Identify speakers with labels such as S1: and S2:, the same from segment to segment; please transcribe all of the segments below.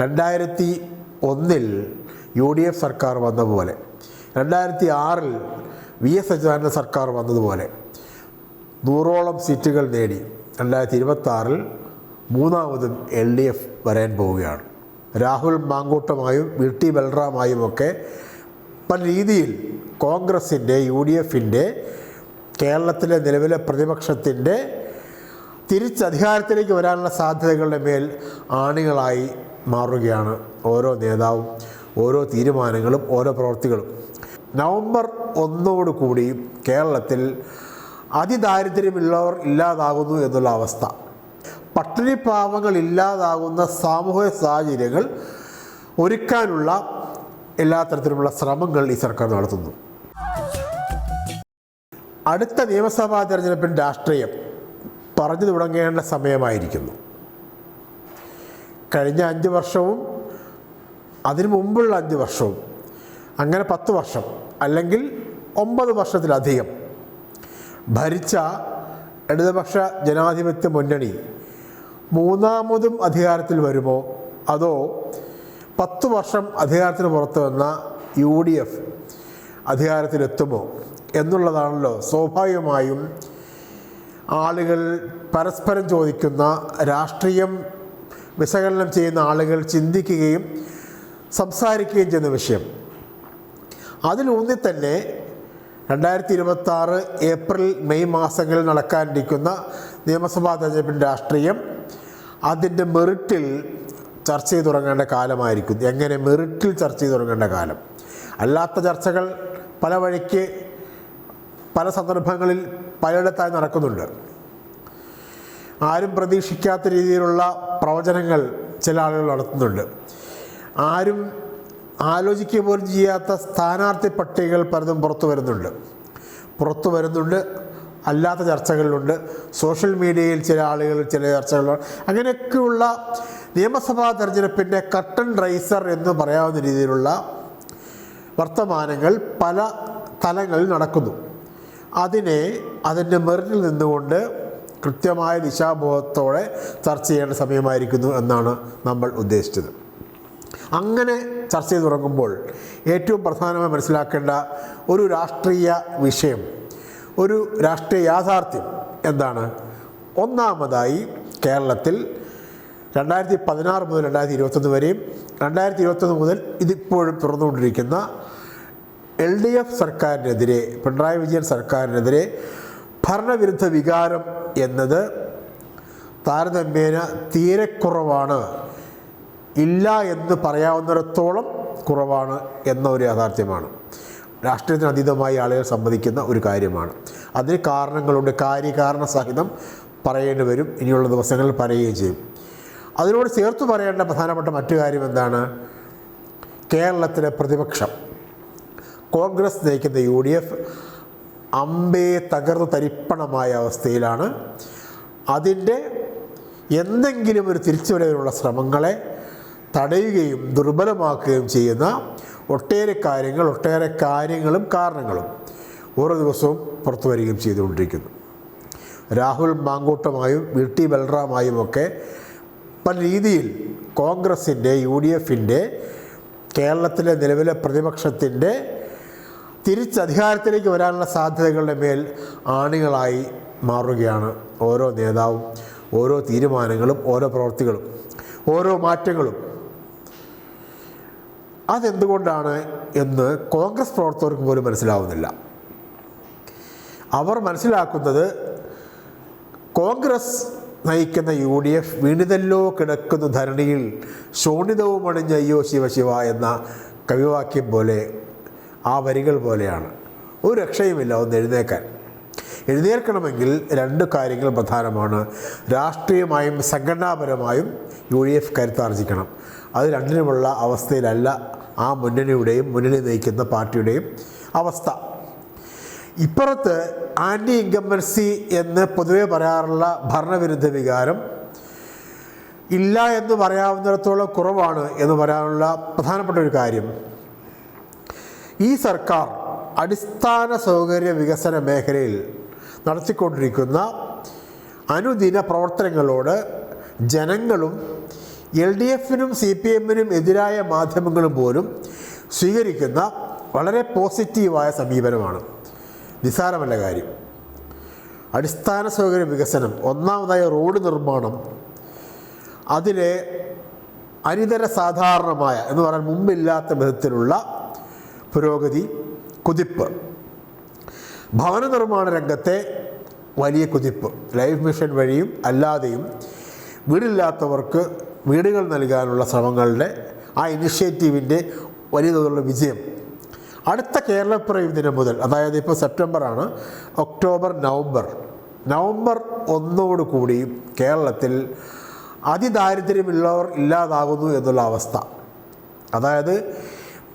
S1: രണ്ടായിരത്തി ഒന്നിൽ U D F സർക്കാർ വന്ന പോലെ രണ്ടായിരത്തി ആറിൽ വി എസ് അച്യുതാനന്ദ സർക്കാർ വന്നതുപോലെ നൂറോളം സീറ്റുകൾ നേടി രണ്ടായിരത്തി ഇരുപത്തി ആറിൽ മൂന്നാമതും എൽ ഡി എഫ് വരാൻ പോവുകയാണ്. രാഹുൽ മാങ്കൂട്ടമായും വി ടി ബൽറാമായും ഒക്കെ പല രീതിയിൽ കോൺഗ്രസിന്റെ യു ഡി എഫിന്റെ കേരളത്തിലെ നിലവിലെ പ്രതിപക്ഷത്തിന്റെ തിരിച്ചധികാരത്തിലേക്ക് വരാനുള്ള സാധ്യതകളുടെ മേൽ ആണികളായി മാറുകയാണ് ഓരോ നേതാവും ഓരോ തീരുമാനങ്ങളും ഓരോ പ്രവൃത്തികളും നവംബർ ഒന്നോടുകൂടി കേരളത്തിൽ അതിദാരിദ്ര്യമുള്ളവർ ഇല്ലാതാകുന്നു എന്നുള്ള അവസ്ഥ. പട്ടിണി പാവങ്ങൾ ഇല്ലാതാകുന്ന സാമൂഹിക സാഹചര്യങ്ങൾ ഒരുക്കാനുള്ള എല്ലാ തരത്തിലുമുള്ള ശ്രമങ്ങൾ ഈ സർക്കാർ നടത്തുന്നു. അടുത്ത നിയമസഭാ തെരഞ്ഞെടുപ്പിന്റെ രാഷ്ട്രീയം. പറഞ്ഞു തുടങ്ങേണ്ട സമയമായിരിക്കുന്നു. കഴിഞ്ഞ അഞ്ച് വർഷവും അതിനു മുമ്പുള്ള അഞ്ച് വർഷവും അങ്ങനെ പത്ത് വർഷം അല്ലെങ്കിൽ ഒമ്പത് വർഷത്തിലധികം ഭരിച്ച ഇടതുപക്ഷ ജനാധിപത്യ മുന്നണി മൂന്നാമതും അധികാരത്തിൽ വരുമോ? അതോ പത്ത് വർഷം അധികാരത്തിന് പുറത്ത് വന്ന യു ഡി എഫ് അധികാരത്തിലെത്തുമോ എന്നുള്ളതാണല്ലോ സ്വാഭാവികമായും ആളുകൾ പരസ്പരം ചോദിക്കുന്ന രാഷ്ട്രീയം വിശകലനം ചെയ്യുന്ന ആളുകൾ ചിന്തിക്കുകയും സംസാരിക്കുകയും ചെയ്യുന്ന വിഷയം. അതിലൂന്നി തന്നെ രണ്ടായിരത്തി ഇരുപത്തി ആറ് ഏപ്രിൽ മെയ് മാസങ്ങളിൽ നടക്കാനിരിക്കുന്ന നിയമസഭാ തെരഞ്ഞെടുപ്പിന്റെ രാഷ്ട്രീയം അതിന്റെ മെറിറ്റിൽ ചർച്ച ചെയ്ത് തുടങ്ങേണ്ട കാലമായിരിക്കും. എങ്ങനെ മെറിറ്റിൽ ചർച്ച ചെയ്ത് തുടങ്ങേണ്ട കാലം? അല്ലാത്ത ചർച്ചകൾ പല വഴിക്ക് പല സന്ദർഭങ്ങളിൽ പലയിടത്തായി നടക്കുന്നുണ്ട്. ആരും പ്രതീക്ഷിക്കാത്ത രീതിയിലുള്ള പ്രവചനങ്ങൾ ചില ആളുകൾ നടത്തുന്നുണ്ട്. ആരും ആലോചിക്കുക പോലും ചെയ്യാത്ത സ്ഥാനാർത്ഥി പട്ടികകൾ പലതും പുറത്തു വരുന്നുണ്ട്. പുറത്തു വരുന്നുണ്ട് അല്ലാത്ത ചർച്ചകളിലുണ്ട്. സോഷ്യൽ മീഡിയയിൽ ചില ആളുകൾ ചില ചർച്ചകളുണ്ട് അങ്ങനെയൊക്കെയുള്ള നിയമസഭാ തെരഞ്ഞെടുപ്പിന്റെ കട്ടൺ റൈസർ എന്ന് പറയാവുന്ന രീതിയിലുള്ള വർത്തമാനങ്ങൾ പല തലങ്ങളിൽ നടക്കുന്നു. അതിനെ അതിന്റെ മെറിറ്റിൽ നിന്നുകൊണ്ട് കൃത്യമായ ദിശാബോധത്തോടെ ചർച്ച ചെയ്യേണ്ട സമയമായിരിക്കുന്നു എന്നാണ് നമ്മൾ ഉദ്ദേശിച്ചത്. അങ്ങനെ ചർച്ച ചെയ്ത് തുടങ്ങുമ്പോൾ ഏറ്റവും പ്രധാനമായി മനസ്സിലാക്കേണ്ട ഒരു രാഷ്ട്രീയ വിഷയം ഒരു രാഷ്ട്രീയ യാഥാർത്ഥ്യം എന്താണ്? ഒന്നാമതായി കേരളത്തിൽ രണ്ടായിരത്തി പതിനാറ് മുതൽ രണ്ടായിരത്തി ഇരുപത്തൊന്ന് വരെയും രണ്ടായിരത്തി ഇരുപത്തൊന്ന് മുതൽ ഇതിപ്പോഴും തുറന്നുകൊണ്ടിരിക്കുന്ന എൽ ഡി എഫ് സർക്കാരിനെതിരെ പിണറായി വിജയൻ സർക്കാരിനെതിരെ ഭരണവിരുദ്ധ വികാരം എന്നത് താരതമ്യേന തീരെ കുറവാണ്. ഇല്ല എന്ന് പറയാവുന്നിടത്തോളം കുറവാണ് എന്ന ഒരു യാഥാർത്ഥ്യമാണ്. രാഷ്ട്രീയത്തിന് അതീതമായി ആളുകൾ സമ്മതിക്കുന്ന ഒരു കാര്യമാണ്. അതിന് കാരണങ്ങളുണ്ട്. കാര്യകാരണ സഹിതം പറയേണ്ടി വരും. ഇനിയുള്ള ദിവസങ്ങളിൽ പറയുകയും ചെയ്യും. അതിനോട് ചേർത്ത് പറയേണ്ട പ്രധാനപ്പെട്ട മറ്റു കാര്യം എന്താണ്? കേരളത്തിലെ പ്രതിപക്ഷം. കോൺഗ്രസ് നയിക്കുന്ന യു ഡി എഫ് അമ്പേ തകർന്നു തരിപ്പണമായ അവസ്ഥയിലാണ്. അതിന്റെ എന്തെങ്കിലും ഒരു തിരിച്ചുവരവിനുള്ള ശ്രമങ്ങളെ തടയുകയും ദുർബലമാക്കുകയും ചെയ്യുന്ന ഒട്ടേറെ കാര്യങ്ങൾ ഒട്ടേറെ കാര്യങ്ങളും കാരണങ്ങളും ഓരോ ദിവസവും പുറത്തു വരികയും ചെയ്തുകൊണ്ടിരിക്കുന്നു. രാഹുൽ മാങ്കൂട്ടമായും വി ടി ബൽറാമായും ഒക്കെ പല രീതിയിൽ കോൺഗ്രസിന്റെ യു ഡി എഫിന്റെ കേരളത്തിലെ നിലവിലെ പ്രതിപക്ഷത്തിന്റെ തിരിച്ചധികാരത്തിലേക്ക് വരാനുള്ള സാധ്യതകളുടെ മേൽ ആണികളായി മാറുകയാണ് ഓരോ നേതാവും ഓരോ തീരുമാനങ്ങളും ഓരോ പ്രവൃത്തികളും ഓരോ മാറ്റങ്ങളും. അതെന്തുകൊണ്ടാണ് എന്ന് കോൺഗ്രസ് പ്രവർത്തകർക്ക് പോലും മനസ്സിലാവുന്നില്ല. അവർ മനസ്സിലാക്കുന്നത് കോൺഗ്രസ് നയിക്കുന്ന യു ഡി എഫ് വീണിതല്ലോ കിടക്കുന്നു ധരണിയിൽ ശോണിതവും അണിഞ്ഞ അയ്യോ ശിവശിവ എന്ന കവിവാക്യം പോലെ ആ വരികൾ പോലെയാണ്. ഒരു രക്ഷയുമില്ല ഒന്ന് എഴുന്നേക്കാൻ. എഴുന്നേൽക്കണമെങ്കിൽ രണ്ട് കാര്യങ്ങൾ പ്രധാനമാണ്. രാഷ്ട്രീയമായും സംഘടനാപരമായും യു ഡി എഫ് കരുത്താർജിക്കണം. അത് രണ്ടിനുമുള്ള അവസ്ഥയിലല്ല ആ മുന്നണിയുടെയും മുന്നണി നയിക്കുന്ന പാർട്ടിയുടെയും അവസ്ഥ. ഇപ്പുറത്ത് ആന്റി ഇൻകമ്പൻസി എന്ന് പൊതുവെ പറയാറുള്ള ഭരണവിരുദ്ധ വികാരം ഇല്ല എന്ന് പറയാവുന്നിടത്തോളം കുറവാണ് എന്ന് പറയാനുള്ള പ്രധാനപ്പെട്ട ഒരു കാര്യം. ഈ സർക്കാർ അടിസ്ഥാന സൗകര്യ വികസന മേഖലയിൽ നടത്തിക്കൊണ്ടിരിക്കുന്ന അനുദിന പ്രവർത്തനങ്ങളോട് ജനങ്ങളും എൽ ഡി എഫിനും സി പി എമ്മിനും എതിരായ മാധ്യമങ്ങളും പോലും സ്വീകരിക്കുന്ന വളരെ പോസിറ്റീവായ സമീപനമാണ്. നിസ്സാരമല്ല കാര്യം. അടിസ്ഥാന സൗകര്യ വികസനം ഒന്നാമതായ റോഡ് നിർമ്മാണം അതിലെ അനിതര സാധാരണമായ എന്ന് പറയാൻ മുമ്പില്ലാത്ത വിധത്തിലുള്ള പുരോഗതി കുതിപ്പ്. ഭവന നിർമ്മാണ രംഗത്തെ വലിയ കുതിപ്പ്. ലൈഫ് മിഷൻ വഴിയും അല്ലാതെയും വീടില്ലാത്തവർക്ക് വീടുകൾ നൽകാനുള്ള ശ്രമങ്ങളുടെ ആ ഇനിഷ്യേറ്റീവിന്റെ വലിയ തോതിലുള്ള വിജയം. അടുത്ത കേരളപ്പിറവി ദിനം മുതൽ അതായത് ഇപ്പോൾ സെപ്റ്റംബറാണ് ഒക്ടോബർ നവംബർ. നവംബർ ഒന്നോട് കൂടി കേരളത്തിൽ അതിദാരിദ്ര്യമുള്ളവർ ഇല്ലാതാകുന്നു എന്നുള്ള അവസ്ഥ. അതായത്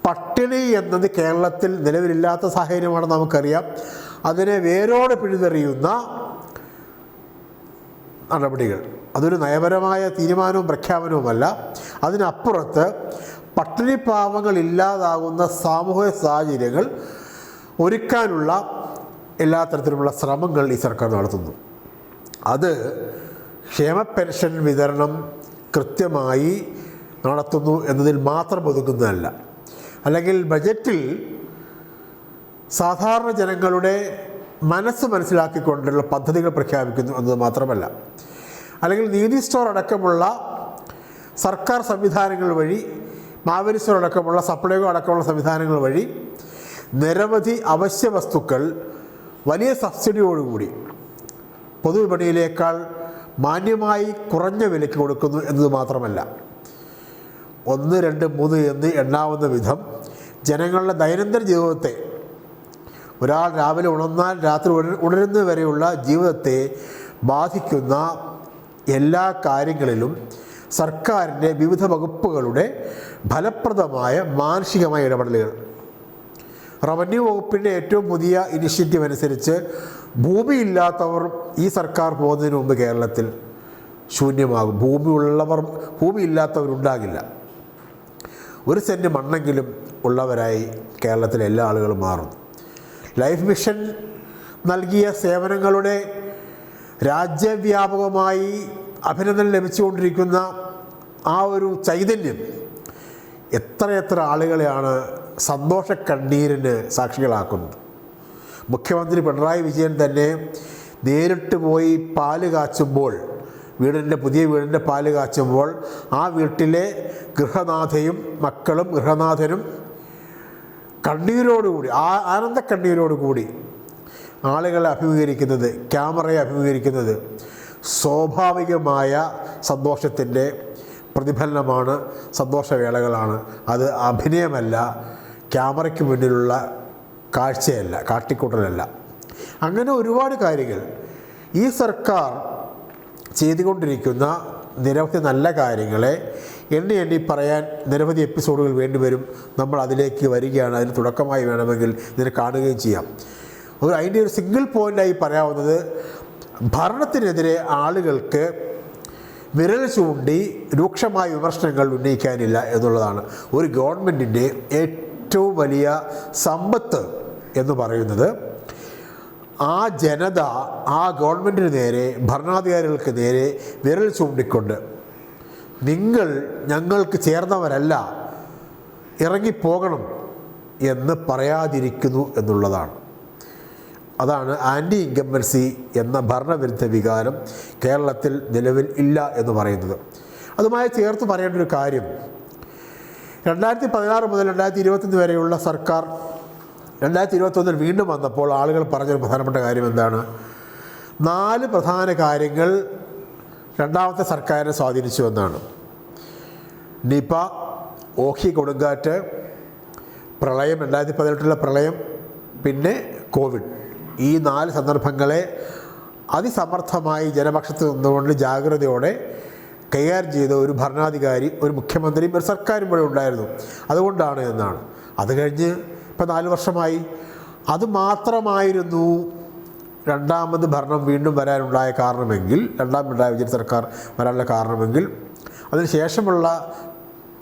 S1: പട്ടിണി എന്നത് കേരളത്തിൽ നിലവിലില്ലാത്ത സാഹചര്യമാണ് നമുക്കറിയാം. അതിനെ വേരോടെ പിഴുതെറിയുന്ന നടപടികൾ. അതൊരു നയപരമായ തീരുമാനവും പ്രഖ്യാപനവുമല്ല. അതിനപ്പുറത്ത് പട്ടിണി പാവങ്ങൾ ഇല്ലാതാകുന്ന സാമൂഹിക സാഹചര്യങ്ങൾ ഒരുക്കാനുള്ള എല്ലാ തരത്തിലുമുള്ള ശ്രമങ്ങൾ ഈ സർക്കാർ നടത്തുന്നു. അത് ക്ഷേമ പെൻഷൻ വിതരണം കൃത്യമായി നടത്തുന്നു എന്നതിൽ മാത്രം ഒതുങ്ങുന്നതല്ല അല്ലെങ്കിൽ ബജറ്റിൽ സാധാരണ ജനങ്ങളുടെ മനസ്സ് മനസ്സിലാക്കിക്കൊണ്ടുള്ള പദ്ധതികൾ പ്രഖ്യാപിക്കുന്നു എന്നത് മാത്രമല്ല. അല്ലെങ്കിൽ നീതി സ്റ്റോർ അടക്കമുള്ള സർക്കാർ സംവിധാനങ്ങൾ വഴി മാവേലി സ്റ്റോർ അടക്കമുള്ള സപ്ലൈകോ അടക്കമുള്ള സംവിധാനങ്ങൾ വഴി നിരവധി അവശ്യ വസ്തുക്കൾ വലിയ സബ്സിഡിയോടുകൂടി പൊതുവിപണിയിലേക്കാൾ മാന്യമായി കുറഞ്ഞ വിലയ്ക്ക് കൊടുക്കുന്നു എന്നത് മാത്രമല്ല. ഒന്ന് രണ്ട് മൂന്ന് എന്ന് എണ്ണാവുന്ന വിധം ജനങ്ങളുടെ ദൈനംദിന ജീവിതത്തെ ഒരാൾ രാവിലെ ഉണർന്നാൽ രാത്രി ഉണ- ഉണരുന്നത് വരെയുള്ള ജീവിതത്തെ ബാധിക്കുന്ന എല്ലാ കാര്യങ്ങളിലും സർക്കാരിന്റെ വിവിധ വകുപ്പുകളുടെ ഫലപ്രദമായ മാനുഷികമായ ഇടപെടലുകൾ. റവന്യൂ വകുപ്പിന്റെ ഏറ്റവും പുതിയ ഇനിഷ്യേറ്റീവ് അനുസരിച്ച് ഭൂമിയില്ലാത്തവർ ഈ സർക്കാർ പോകുന്നതിന് മുമ്പ് കേരളത്തിൽ ശൂന്യമാകും. ഭൂമി ഉള്ളവർ ഭൂമി ഇല്ലാത്തവരുണ്ടാകില്ല ഒരു സെന്റ് മണ്ണെങ്കിലും ഉള്ളവരായി കേരളത്തിലെ എല്ലാ ആളുകളും മാറുന്നു ലൈഫ് മിഷൻ നൽകിയ സേവനങ്ങളുടെ രാജ്യവ്യാപകമായി അഭിനന്ദനം ലഭിച്ചുകൊണ്ടിരിക്കുന്ന ആ ഒരു ചൈതന്യം എത്രയെത്ര ആളുകളെയാണ് സന്തോഷ കണ്ണീരിന് സാക്ഷികളാക്കുന്നത്. മുഖ്യമന്ത്രി പിണറായി വിജയൻ തന്നെ നേരിട്ട് പോയി പാൽ കാച്ചുമ്പോൾ വീടിന്റെ പുതിയ വീടിന്റെ പാൽ കാച്ചുമ്പോൾ ആ വീട്ടിലെ ഗൃഹനാഥയും മക്കളും ഗൃഹനാഥനും കണ്ണീരോടുകൂടി ആ ആനന്ദ കണ്ണീരോടുകൂടി ആളുകളെ അഭിമുഖീകരിക്കുന്നത് ക്യാമറയെ അഭിമുഖീകരിക്കുന്നത് സ്വാഭാവികമായ സന്തോഷത്തിന്റെ പ്രതിഫലനമാണ് സന്തോഷവേളകളാണ്. അത് അഭിനയമല്ല ക്യാമറയ്ക്ക് മുന്നിലുള്ള കാഴ്ചയല്ല കാട്ടിക്കൂട്ടലല്ല. അങ്ങനെ ഒരുപാട് കാര്യങ്ങൾ. ഈ സർക്കാർ ചെയ്തുകൊണ്ടിരിക്കുന്ന നിരവധി നല്ല കാര്യങ്ങളെ എണ്ണി എണ്ണി പറയാൻ നിരവധി എപ്പിസോഡുകൾ വേണ്ടിവരും നമ്മൾ അതിലേക്ക് വരികയാണ്. അതിന് തുടക്കമായി വേണമെങ്കിൽ ഇതിനെ കാണുകയും ചെയ്യാം. ഒരു അതിന്റെ ഒരു സിംഗിൾ പോയിന്റായി പറയാവുന്നത് ഭരണത്തിനെതിരെ ആളുകൾക്ക് വിരൽ ചൂണ്ടി രൂക്ഷമായ വിമർശനങ്ങൾ ഉന്നയിക്കാനില്ല എന്നുള്ളതാണ്. ഒരു ഗവൺമെന്റിന്റെ ഏറ്റവും വലിയ സമ്പത്ത് എന്ന് പറയുന്നത് ആ ജനത ആ ഗവൺമെന്റിന് നേരെ ഭരണാധികാരികൾക്ക് നേരെ വിരൽ ചൂണ്ടിക്കൊണ്ട് നിങ്ങൾ ഞങ്ങൾക്ക് ചേർന്നവരല്ല ഇറങ്ങിപ്പോകണം എന്ന് പറയാതിരിക്കുന്നു എന്നുള്ളതാണ്. അതാണ് ആന്റി ഇൻകംബൻസി എന്ന ഭരണവിരുദ്ധ വികാരം കേരളത്തിൽ നിലവിൽ ഇല്ല എന്ന് പറയുന്നത്. അതുമായി ചേർത്ത് പറയേണ്ട ഒരു കാര്യം രണ്ടായിരത്തി പതിനാറ് മുതൽ രണ്ടായിരത്തി ഇരുപത്തൊന്ന് വരെയുള്ള സർക്കാർ രണ്ടായിരത്തി ഇരുപത്തൊന്നിൽ വീണ്ടും വന്നപ്പോൾ ആളുകൾ പറഞ്ഞൊരു പ്രധാനപ്പെട്ട കാര്യം എന്താണ്? നാല് പ്രധാന കാര്യങ്ങൾ രണ്ടാമത്തെ സർക്കാരിനെ സ്വാധീനിച്ചു എന്നാണ്. നിപ ഓഖി കൊടുങ്കാറ്റ് പ്രളയം രണ്ടായിരത്തി പതിനെട്ടിലെ പ്രളയം പിന്നെ കോവിഡ്. ഈ നാല് സന്ദർഭങ്ങളെ അതിസമർത്ഥമായി ജനപക്ഷത്ത് നിന്നുകൊണ്ട് ജാഗ്രതയോടെ കൈകാര്യം ചെയ്ത ഒരു ഭരണാധികാരി ഒരു മുഖ്യമന്ത്രിയും ഒരു സർക്കാരും ഇവിടെ ഉണ്ടായിരുന്നു. അതുകൊണ്ടാണ് എന്നാണ്. അത് കഴിഞ്ഞ് ഇപ്പം നാല് വർഷമായി. അത് മാത്രമായിരുന്നു രണ്ടാമത് ഭരണം വീണ്ടും വരാനുണ്ടായ കാരണമെങ്കിൽ രണ്ടാം പിണറായി വിജയൻ സർക്കാർ വരാനുള്ള കാരണമെങ്കിൽ അതിനുശേഷമുള്ള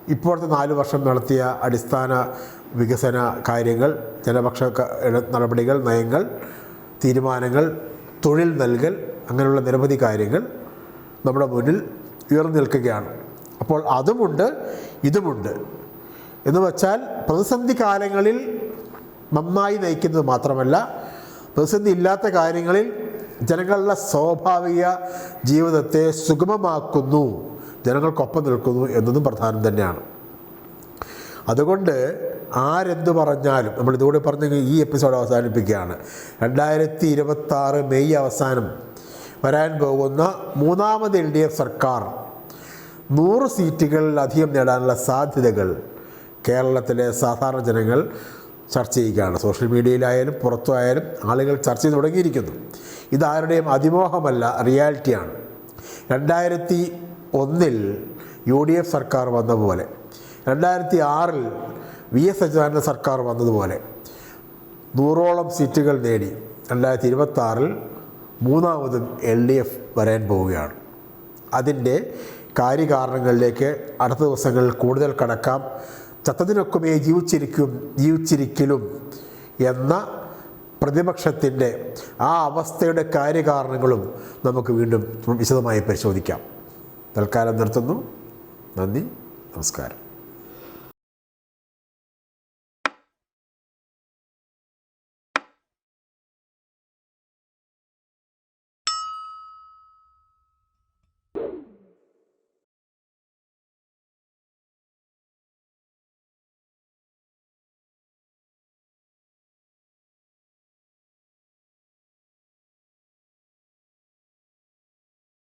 S1: ഇപ്പോഴത്തെ നാല് വർഷം നടത്തിയ അടിസ്ഥാന വികസന കാര്യങ്ങൾ ജനപക്ഷ നടപടികൾ നയങ്ങൾ തീരുമാനങ്ങൾ തൊഴിൽ നൽകൽ അങ്ങനെയുള്ള നിരവധി കാര്യങ്ങൾ നമ്മുടെ മുന്നിൽ ഉയർന്നു നിൽക്കുകയാണ്. അപ്പോൾ അതുമുണ്ട് ഇതുമുണ്ട്. എന്ന് വച്ചാൽ പ്രതിസന്ധി കാലങ്ങളിൽ നന്നായി നയിക്കുന്നത് മാത്രമല്ല പ്രതിസന്ധി ഇല്ലാത്ത കാര്യങ്ങളിൽ ജനങ്ങളുടെ സ്വാഭാവിക ജീവിതത്തെ സുഗമമാക്കുന്നു ജനങ്ങൾക്കൊപ്പം നിൽക്കുന്നു എന്നതും പ്രധാനം തന്നെയാണ്. അതുകൊണ്ട് ആരെന്ത് പറഞ്ഞാലും നമ്മൾ ഇതുകൂടി പറഞ്ഞ ഈ എപ്പിസോഡ് അവസാനിപ്പിക്കുകയാണ്. രണ്ടായിരത്തി ഇരുപത്തി മെയ് അവസാനം വരാൻ പോകുന്ന മൂന്നാമത് എൽ ഡി എഫ് സർക്കാർ നൂറ് സീറ്റുകളിലധികം നേടാനുള്ള സാധ്യതകൾ കേരളത്തിലെ സാധാരണ ജനങ്ങൾ ചർച്ച ചെയ്യുകയാണ്. സോഷ്യൽ മീഡിയയിലായാലും പുറത്തുമായാലും ആളുകൾ ചർച്ച ചെയ്ത് തുടങ്ങിയിരിക്കുന്നു. ഇതാരുടെയും അതിമോഹമല്ല റിയാലിറ്റിയാണ്. രണ്ടായിരത്തി ഒന്നിൽ യു ഡി എഫ് സർക്കാർ വന്ന പോലെ രണ്ടായിരത്തി ആറിൽ വി എസ് അച്യുതാനന്ദ സർക്കാർ വന്നതുപോലെ നൂറോളം സീറ്റുകൾ നേടി രണ്ടായിരത്തി ഇരുപത്തി ആറിൽ മൂന്നാമതും എൽ ഡി എഫ് വരാൻ പോവുകയാണ്. അതിന്റെ കാര്യകാരണങ്ങളിലേക്ക് അടുത്ത ദിവസങ്ങളിൽ കൂടുതൽ കടക്കാം. ചത്തതിനൊക്കുമേ ജീവിച്ചിരിക്കും ജീവിച്ചിരിക്കലും എന്ന പ്രതിപക്ഷത്തിന്റെ ആ അവസ്ഥയുടെ കാര്യകാരണങ്ങളും നമുക്ക് വീണ്ടും വിശദമായി പരിശോധിക്കാം. തൽക്കാലം നിർത്തുന്നു. നന്ദി. നമസ്കാരം.